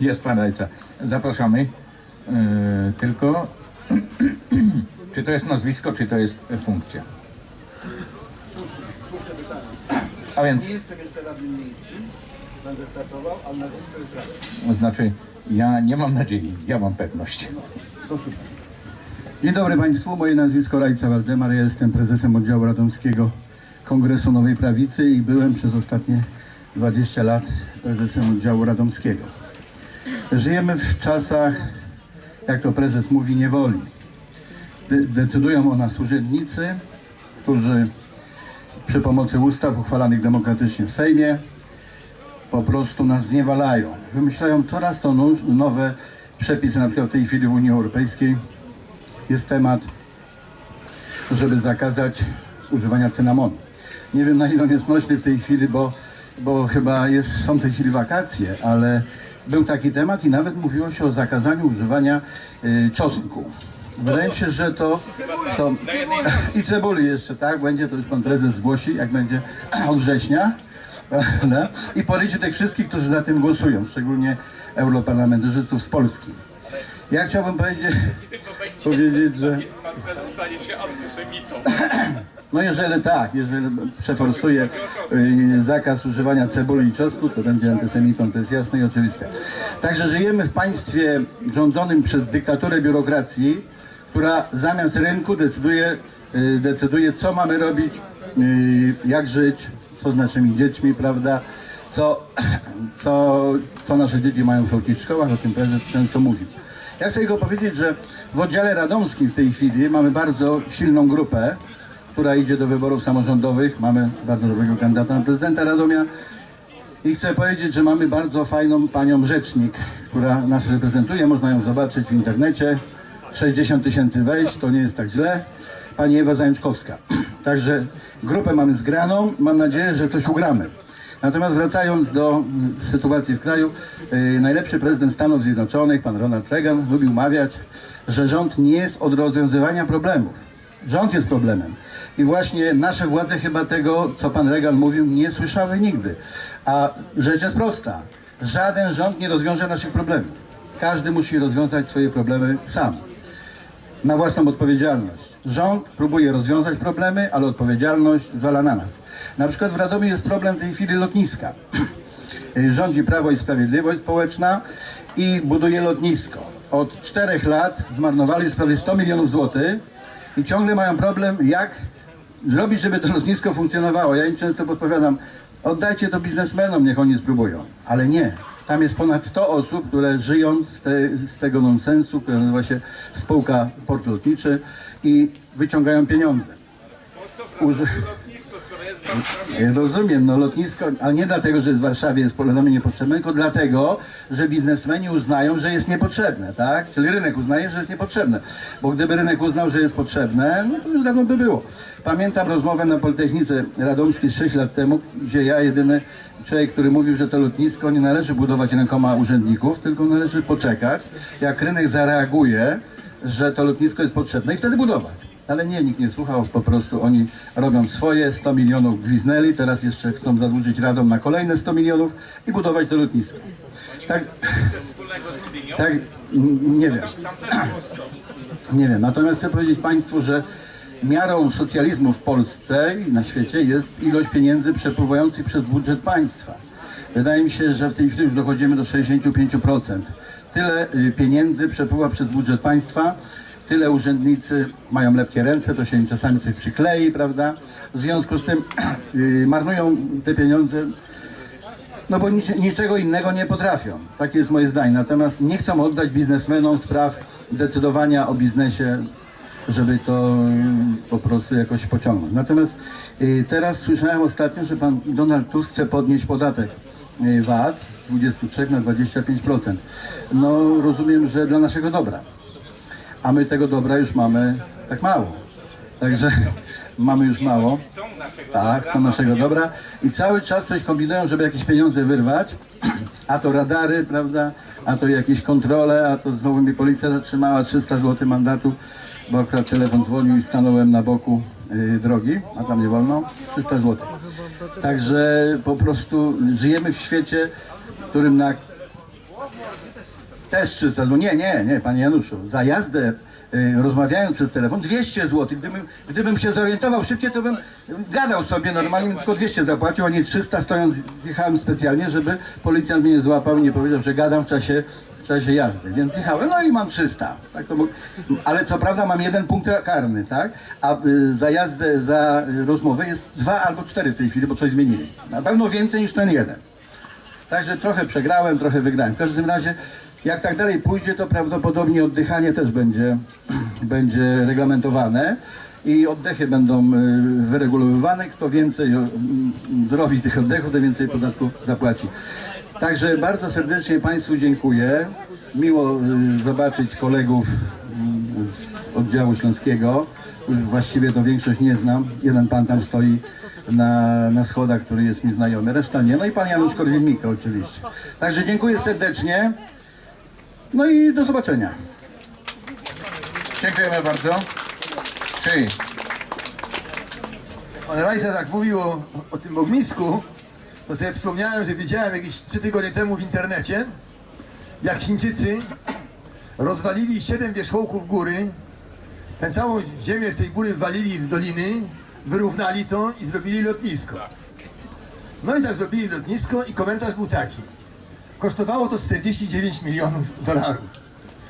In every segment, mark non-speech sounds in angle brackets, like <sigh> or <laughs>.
Jest pan radca. Zapraszamy. E, tylko, <clears throat> czy to jest nazwisko, czy to jest funkcja? A więc, Nie jestem jeszcze radnym będę startował, ale na to jest znaczy, ja nie mam nadziei, ja mam pewność. Super. Dzień dobry Państwu, moje nazwisko Rajca Waldemar, ja jestem prezesem oddziału radomskiego Kongresu Nowej Prawicy i byłem przez ostatnie 20 lat prezesem oddziału radomskiego. Żyjemy w czasach, jak to prezes mówi, niewoli. De- decydują o nas urzędnicy, którzy przy pomocy ustaw uchwalanych demokratycznie w Sejmie po prostu nas zniewalają. Wymyślają coraz to nowe przepisy, na przykład w tej chwili w Unii Europejskiej jest temat, żeby zakazać używania cynamonu. Nie wiem na ile on jest nośny w tej chwili, bo, bo chyba jest, są w tej chwili wakacje, ale był taki temat i nawet mówiło się o zakazaniu używania y, czosnku. Wydaje mi się, że to są... <laughs> I cebuli jeszcze, tak? Będzie, to już pan prezes zgłosi, jak będzie <clears throat> od września. <laughs> I policzy tych wszystkich, którzy za tym głosują, szczególnie europarlamentarzystów z Polski. Ja chciałbym powiedzieć, <laughs> powiedzieć że Pan prezes stanie się antysemitą. no jeżeli tak, jeżeli przeforsuje y, zakaz używania cebuli i czosnku, to będzie antysemitą, to jest jasne i oczywiste. Także żyjemy w państwie rządzonym przez dyktaturę biurokracji, która zamiast rynku decyduje, y, decyduje co mamy robić, y, jak żyć, co z naszymi dziećmi, prawda, co, <clears throat> co, co nasze dzieci mają w szkołach, o czym prezes często mówi. Ja chcę tylko powiedzieć, że w oddziale radomskim w tej chwili mamy bardzo silną grupę, która idzie do wyborów samorządowych. Mamy bardzo dobrego kandydata na prezydenta Radomia. I chcę powiedzieć, że mamy bardzo fajną panią rzecznik, która nas reprezentuje. Można ją zobaczyć w internecie. 60 tysięcy wejść, to nie jest tak źle. Pani Ewa Zajączkowska. <clears throat> Także grupę mamy zgraną. Mam nadzieję, że coś ugramy. Natomiast wracając do mm, sytuacji w kraju, yy, najlepszy prezydent Stanów Zjednoczonych, pan Ronald Reagan, lubił mawiać, że rząd nie jest od rozwiązywania problemów. Rząd jest problemem. I właśnie nasze władze chyba tego, co pan Reagan mówił, nie słyszały nigdy. A rzecz jest prosta. Żaden rząd nie rozwiąże naszych problemów. Każdy musi rozwiązać swoje problemy sam. Na własną odpowiedzialność. Rząd próbuje rozwiązać problemy, ale odpowiedzialność zwala na nas. Na przykład w Radomiu jest problem w tej chwili lotniska. <clears throat> Rządzi Prawo i Sprawiedliwość Społeczna i buduje lotnisko. Od czterech lat zmarnowali już prawie 100 milionów złotych i ciągle mają problem, jak zrobić, żeby to lotnisko funkcjonowało. Ja im często podpowiadam, oddajcie to biznesmenom, niech oni spróbują. Ale nie. Tam jest ponad 100 osób, które żyją z, te, z tego nonsensu, który nazywa się spółka port lotniczy i wyciągają pieniądze. Uży... Ja Rozumiem, no lotnisko, ale nie dlatego, że jest w Warszawie, jest Polonomie niepotrzebne, tylko dlatego, że biznesmeni uznają, że jest niepotrzebne, tak? Czyli rynek uznaje, że jest niepotrzebne. Bo gdyby rynek uznał, że jest potrzebne, no to już dawno by było. Pamiętam rozmowę na Politechnice Radomskiej 6 lat temu, gdzie ja jedyny człowiek, który mówił, że to lotnisko nie należy budować rękoma urzędników, tylko należy poczekać, jak rynek zareaguje, że to lotnisko jest potrzebne i wtedy budować. Ale nie, nikt nie słuchał, po prostu oni robią swoje, 100 milionów gwiznęli, teraz jeszcze chcą zadłużyć Radom na kolejne 100 milionów i budować to lotnisko. Tak, tak, nie wiem, Tam też było 100. nie wiem. Natomiast chcę powiedzieć Państwu, że miarą socjalizmu w Polsce i na świecie jest ilość pieniędzy przepływających przez budżet państwa. Wydaje mi się, że w tej chwili już dochodzimy do 65%. Tyle y, pieniędzy przepływa przez budżet państwa, tyle urzędnicy mają lepkie ręce, to się im czasami coś przyklei, prawda? W związku z tym <clears throat> y, marnują te pieniądze no bo nic, niczego innego nie potrafią. Takie jest moje zdanie. Natomiast nie chcą oddać biznesmenom spraw decydowania o biznesie, żeby to y, po prostu jakoś pociągnąć. Natomiast y, teraz słyszałem ostatnio, że pan Donald Tusk chce podnieść podatek VAT z 23 na 25%. No rozumiem, że dla naszego dobra. A my tego dobra już mamy tak mało. Także <laughs> mamy już mało. Tak, to naszego dobra. I cały czas coś kombinują, żeby jakieś pieniądze wyrwać. <clears throat> A to radary, prawda? A to jakieś kontrole, a to znowu mi policja zatrzymała 300 zł mandatu, bo akurat telefon dzwonił i stanąłem na boku y, drogi, a tam nie wolno, 300 zł. Także po prostu żyjemy w świecie, w którym na Też 300 zł. Nie, nie, nie, panie Januszu. Za jazdę y, rozmawiając przez telefon 200 zł. Gdybym, gdybym się zorientował szybciej, to bym gadał sobie normalnie, bym tylko 200 zapłacił, a nie 300 stojąc. Jechałem specjalnie, żeby policjant mnie nie złapał i nie powiedział, że gadam w czasie, czasie jazdy. Więc jechałem, no i mam 300. Tak to, mógł- ale co prawda mam jeden punkt karny, tak? A y, za jazdę, za rozmowę jest dwa albo cztery w tej chwili, bo coś zmienili. Na pewno więcej niż ten jeden. Także trochę przegrałem, trochę wygrałem. W każdym razie, jak tak dalej pójdzie, to prawdopodobnie oddychanie też będzie, <clears throat> będzie reglamentowane i oddechy będą y, wyregulowywane. Kto więcej y, mm, zrobi tych oddechów, to więcej podatku zapłaci. Także bardzo serdecznie Państwu dziękuję. Miło y, zobaczyć kolegów mm, z oddziału śląskiego. Właściwie to większość nie znam. Jeden pan tam stoi na, na schodach, który jest mi znajomy, reszta nie. No i pan Janusz Korwin-Mikke oczywiście. Także dziękuję serdecznie. No i do zobaczenia. Dziękujemy bardzo. Czy Pan Rajsa tak mówił o, o tym ognisku, to sobie przypomniałem, że widziałem jakieś trzy tygodnie temu w internecie, jak Chińczycy rozwalili siedem wierzchołków góry, tę całą ziemię z tej góry walili w doliny, wyrównali to i zrobili lotnisko. No i tak zrobili lotnisko i komentarz był taki. Kosztowało to 49 milionów dolarów.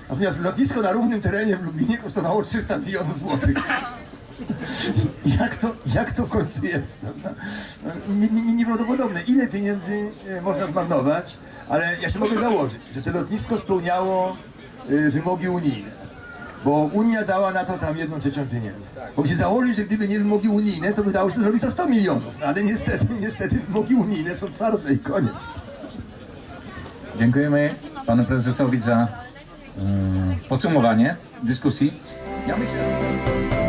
Natomiast lotnisko na równym terenie w Lublinie kosztowało 300 milionów złotych. <laughs> Jak to, jak to w końcu jest, prawda? Nie, nie, nie, nieprawdopodobne. Ile pieniędzy e, można zmarnować, ale ja się mogę założyć, że to lotnisko spełniało e, wymogi unijne. Bo Unia dała na to tam jedną trzecią pieniędzy. Mogę się założyć, że gdyby nie wymogi unijne, to by dało się to zrobić za 100 milionów. No, ale niestety, niestety wymogi unijne są twarde i koniec. Dziękujemy panu prezesowi za mm, podsumowanie dyskusji. Ja myślę, że...